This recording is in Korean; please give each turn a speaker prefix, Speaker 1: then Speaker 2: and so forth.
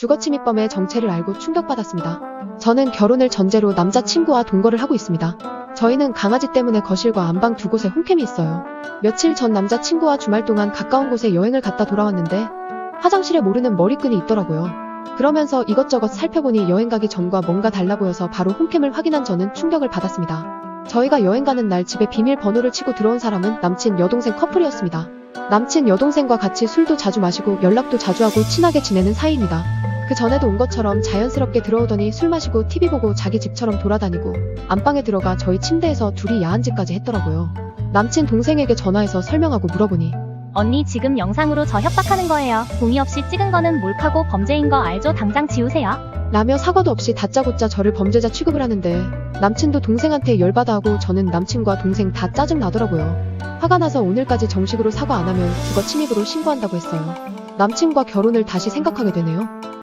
Speaker 1: 주거침입범의 정체를 알고 충격받았습니다. 저는 결혼을 전제로 남자친구와 동거를 하고 있습니다. 저희는 강아지 때문에 거실과 안방 두 곳에 홈캠이 있어요. 며칠 전 남자친구와 주말 동안 가까운 곳에 여행을 갔다 돌아왔는데 화장실에 모르는 머리끈이 있더라고요. 그러면서 이것저것 살펴보니 여행 가기 전과 뭔가 달라 보여서 바로 홈캠을 확인한 저는 충격을 받았습니다. 저희가 여행 가는 날 집에 비밀 번호를 치고 들어온 사람은 남친 여동생 커플이었습니다. 남친 여동생과 같이 술도 자주 마시고 연락도 자주 하고 친하게 지내는 사이입니다. 그 전에도 온 것처럼 자연스럽게 들어오더니 술 마시고 TV 보고 자기 집처럼 돌아다니고 안방에 들어가 저희 침대에서 둘이 야한 짓까지 했더라고요. 남친 동생에게 전화해서 설명하고 물어보니
Speaker 2: 언니 지금 영상으로 저 협박하는 거예요. 동의 없이 찍은 거는 몰카고 범죄인 거 알죠? 당장 지우세요.
Speaker 1: 라며 사과도 없이 다짜고짜 저를 범죄자 취급을 하는데 남친도 동생한테 열받아 하고 저는 남친과 동생 다 짜증 나더라고요. 화가 나서 오늘까지 정식으로 사과 안 하면 주거 침입으로 신고한다고 했어요. 남친과 결혼을 다시 생각하게 되네요.